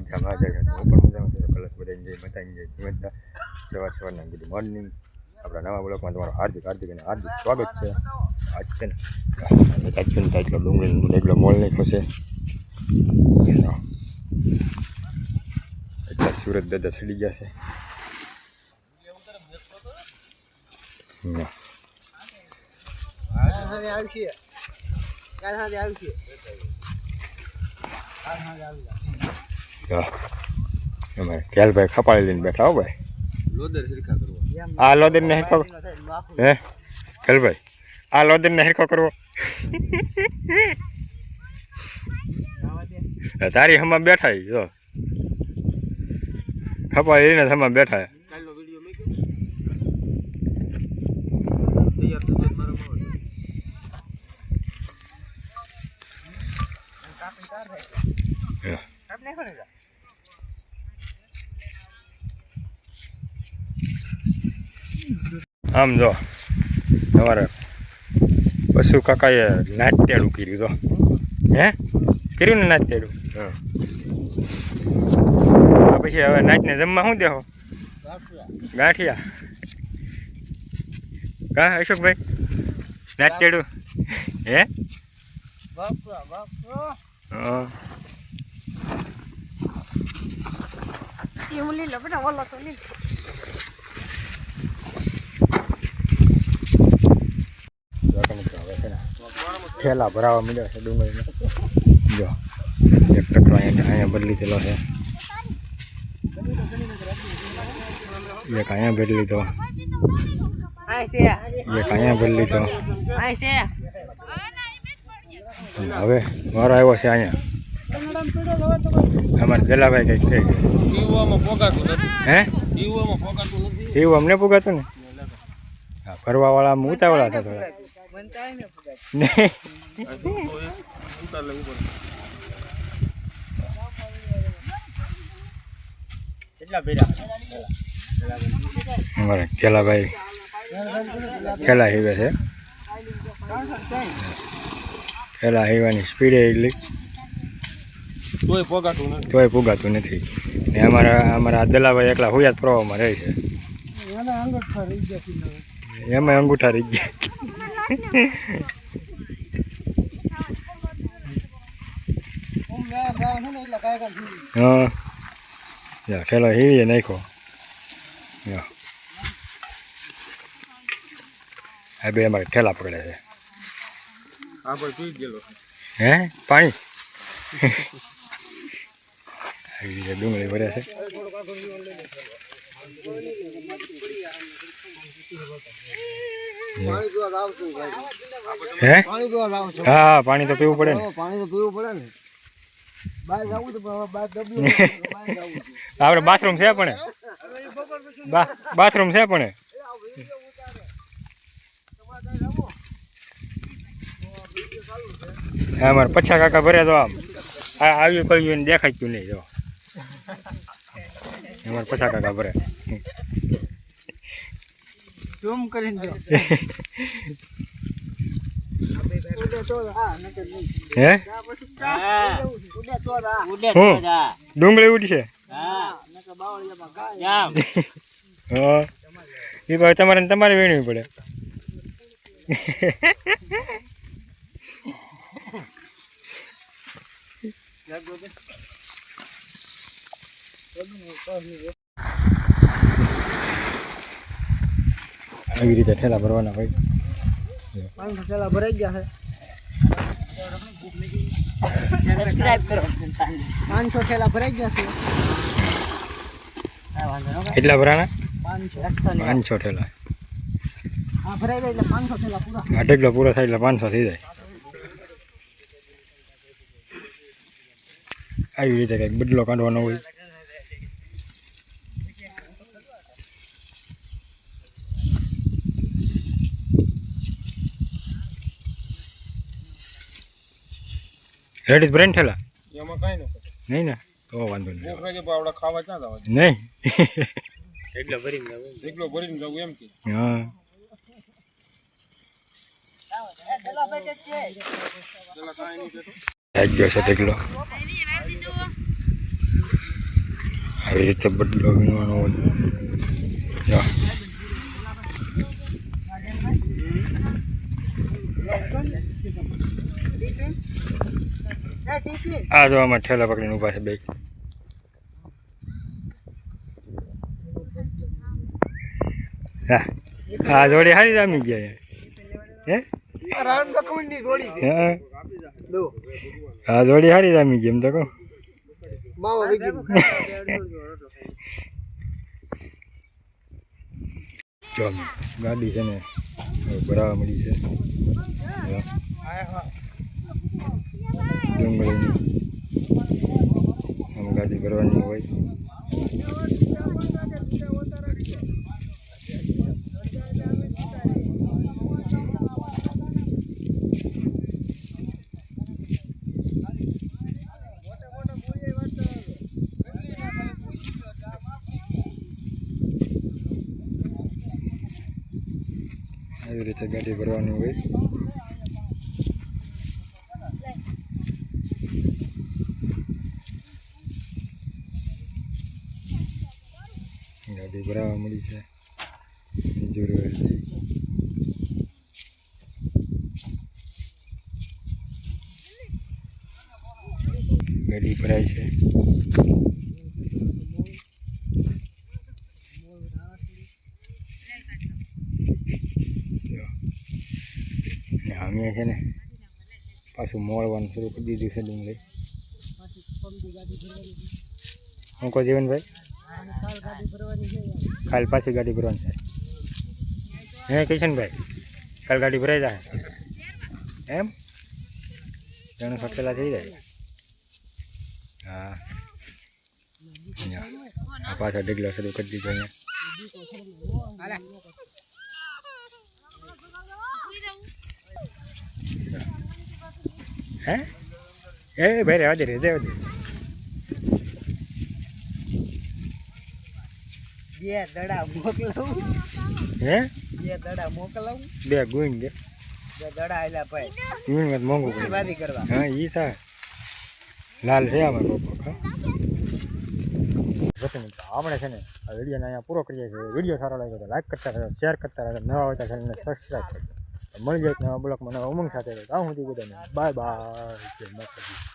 મજામાં જાય છે હું પણ મજામાં છું કલર બધાને જઈ બધાને જઈ બધા સવાર સવારના ગુડ મોર્નિંગ આપણા નવા બ્લોકમાં તમારું હાર્દિક હાર્દિક અને હાર્દિક સ્વાગત છે આજ છે ને છે ને એટલો ડુંગળી એટલો મોલ નહીં ખોશે એટલા સુરત દાદા સડી ગયા છે ના. હા. અમારે ખ્યાલભાઈ ખપાળી લઈને બેઠા હો ભાઈ. લોદર સરખા કરવા. આ લોદર ને હેરકો હે? ખ્યાલભાઈ આ લોદર ને હેરકો કરવો તારી હમણાં બેઠા જો. ખપાળી લઈને હમણાં બેઠા. કાલનો વીડિયો મેં તૈયાર થઈ જાય મારા મોડ આમ જો તમારે પશુ કાકાએ નાટ્યાડું કર્યું તો. હે? કર્યું ને નાટ્યાડું? હા. પછી હવે નાચને જમવા શું દેહો? ગાંઠિયા. કા અશોકભાઈ? નાટ્યાડું. હે? હા. એવું લીલો બેટા ઓલો તો લીલો. ઠેલા ભરાવા મળ્યા છે ડુંગળીને. જો એક ટકરો અહીંયા અહીંયા બદલી થયેલો છે. એક અહીંયા ભરી લીધો. એક અહીંયા ભરી લીધો. હવે મારો આવ્યો છે અહીંયા. અમારે પેલાભાઈ કંઈક થઈ ગયું હે એવું અમને પુગાતું ને? હા ફરવાવાળા આમ ઉતાવળા હતા થોડા. નહીં ઉતાર લેવું પડે અમારે કેલાભાઈ ખેલા હીવે છે. ખેલા હીવાની સ્પીડ એટલી. તોય પોગાતું નથી. તોય પુગાતું નથી. ને અમારા અમારા દલાભાઈ એકલા હુયાત પ્રવાહમાં રહે છે. એમાં અંગૂઠા રહી ગયા હા યા ઠેલો હીવીએ નાખ્યો યા આ બે અમારે ઠેલા પકડે છે આ પર પી ગયેલો હે પાણી આવી રીતે ડુંગળી ભરે છે હે? પાણી હા? તો પીવું પડે ને. પાણી તો પીવું પડે ને. આપણે બાથરૂમ છે પણ. બાથરૂમ છે પણ. હા મારે પછા કાકા ભર્યા તો આમ. આ આવ્યું કહ્યું ને દેખાતું નહીં જો. અમારે પછા કાકા ભરે. ઝૂમ કરીને જો. હે? હું. ડુંગળી ઉડશે? હા. એ ભાઈ તમારે તમારે વીણવી પડે. આવી રીતે ઠેલા ભરવાના ભાઈ પાંચસો થેલા ભરાઈ ગયા છે. પાંચસો ઠેલા ભરાઈ ગયા છે. કેટલા ભરાણા? પાંચસો ઠેલા. આ ભરાઈ જાય એટલે પાંચસો પૂરા પૂરો થાય એટલે પાંચસો થઈ જાય. આવી રીતે કંઈક બદલો કાઢવાનો હોય. રેડી બ્રેન ઠેલા એમાં કાંઈ નથી નહીં ને? તો વાંધો નહીં. ભૂખ લાગે ખાવા ક્યાં જવા નહીં. એકલો ભરીને જવું એકલો ભરીને જવું એમ કે. હા. ગયો છે ઢગલો. આવી રીતે બદલો વીણવાનો હોય જો એ ટીપી આ જો આમાં ઠેલા પકડીને ઊભા છે બે. હા. જોડી હારી જામી ગયા હે? હા. જોડી હારી જામી ગઈ એમ તો કહું. ગાડી છે ને ભરાવા મળી છે. ડુંગળીની આમ ગાડી ભરવાની હોય આવી રીતે ગાડી ભરવાની હોય. ગાડી ભરાવા મળી છે જરૂર ગાડી ભરાય છે અમે છે ને પાછું મોળવાનું શરૂ કરી દીધું છે ડુંગળી હું કહો જીવનભાઈ કાલ પાછી ગાડી ભરવાની છે. હે, કિશનભાઈ, કાલ ગાડી ભરાઈ જાય. એમ? જણું ફટેલા થઈ જાય. હા. પાછા ઢગલા શરૂ કરી દીધો અહીંયા. હે? એ ભાઈ રહેવા દે રહેવા દે. બે દડા મોકલાવું. હે? બે દડા મોકલાવું. બે ગુણ દે. બે દડા આયલા ભાઈ. ગુણમાં મોંઘું પડે. વાદી કરવા. હા ઈ સા લાલ છે આમાં હા. આપણે છે ને. આ વિડીયોને અહીંયા પૂરો કરીએ છીએ. વીડિયો સારો લાગ્યો તો લાઈક કરતા રહેજો શેર કરતા રહેજો નવા હોય તો ચેનલને સબસ્ક્રાઈબ કરજો. મળી જાય નવા બ્લોગમાં નવા ઉમંગ સાથે. તો સુધી બધાને. Bye bye. જય માતાજી.